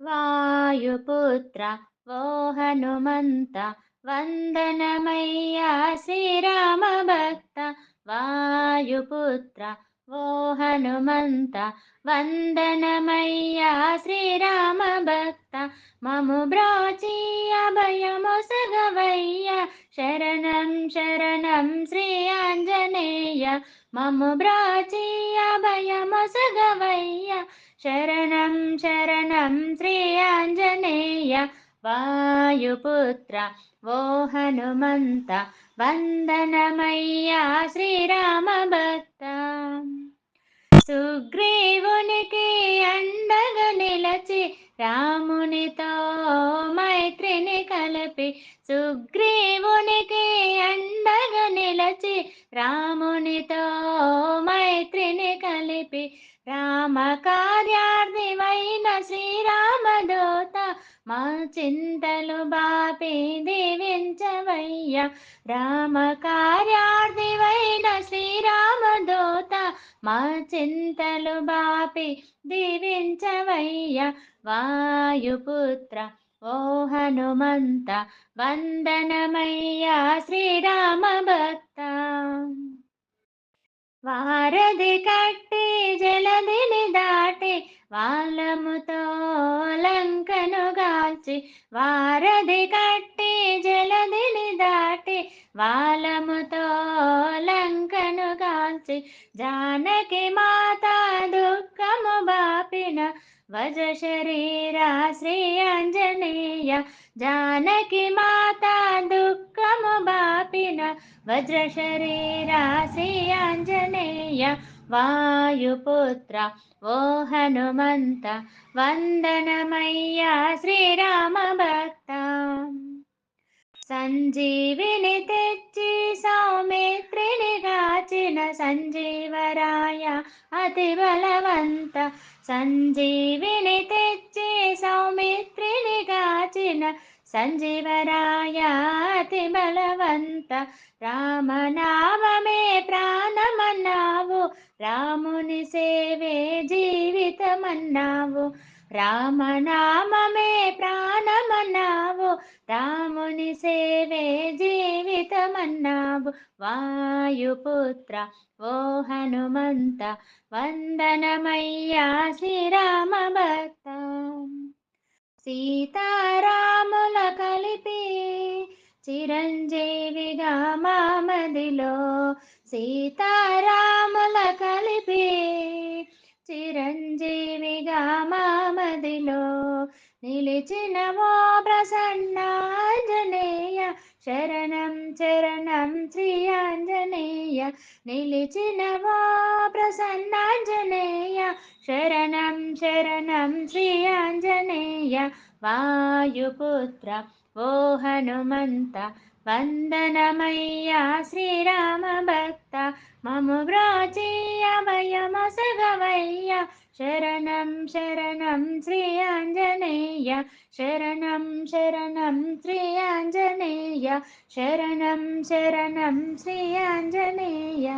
వాయుపుత్ర ఓ హనుమంత వందనమయ్యా శ్రీరామ భక్త వాయుపుత్ర ఓ హనుమంత వందనమయ్యా శ్రీరామ భక్త మము బ్రాచి అభయమొసగవయ్య శరణం శరణం శ్రీ ఆంజనేయ. మము బ్రాచి అభయము శరణం శరణం శ్రీ ఆంజనేయ వాయుపుత్ర ఓ హనుమంత వందనమయ్యా శ్రీరామ భక్త సుగ్రీవునికి అండగా నిలచి రామునితో మైత్రిని కలిపి సుగ్రీవునికి అండగా నిలచి రామునితో మైత్రిని కలిపి రామక మా చింతలు బాపి దీవించవయ్య. రామ కార్యార్థివైన శ్రీరామదూత మా చింతలు బాపి దీవించవయ్య. వాయుపుత్ర ఓ హనుమంత వందనమయ్యా శ్రీరామ భక్త వాళ్ళముతో లంకను గాల్చి వారధి కట్టి జలదిని దాటి వాలముతో లంకను గాల్చి జానకి మాత దుఃఖము బాపిన వజ శరీరా శ్రీ అంజనేయ జానకి మాత దుఃఖము బాపిన వజ్ర శరీరా శ్రీ అంజనేయ వాయుపుత్ర ఓ హనుమంత వందనమయ్యా శ్రీరామ భక్త. సంజీవిని తెచ్చి సౌమిత్రిని గాచిన సంజీవరాయ అతి బలవంత. సంజీవిని తెచ్చి సౌమిత్రిని గాచిన సంజీవరాయ అతి బలవంత. రామనామమే ప్రాణమన్నావు రాముని సేవే జీవితమన్నావు. రామనామమే ప్రాణమన్నావు. రాముని సేవే జీవితమన్నావు. వాయుపుత్ర ఓ హనుమంత వందనమయ్యా శ్రీరామ భక్త సీతారాముల కలిపి చిరంజీవిగా మా మామదిలో సీతారాముల కలిపి చిరంజీవిగా మామదిలో నిలిచిన ఓ ప్రసన్నాంజనేయ శరణం చరణం శ్రీ ఆంజనేయ. నిలిచిన ఓ ప్రసన్నాంజనేయ శరణం శరణం శ్రీ ఆంజనేయ. వాయుపుత్ర ఓ హనుమంత वन्दनमय्या श्रीरामभक्ता मम प्राचीयामयमसगमय्या शरणं शरणं श्रियाञ्जनेया शरणं शरणं श्रियाञ्जनेया शरणं शरणं श्रियाञ्जनेया।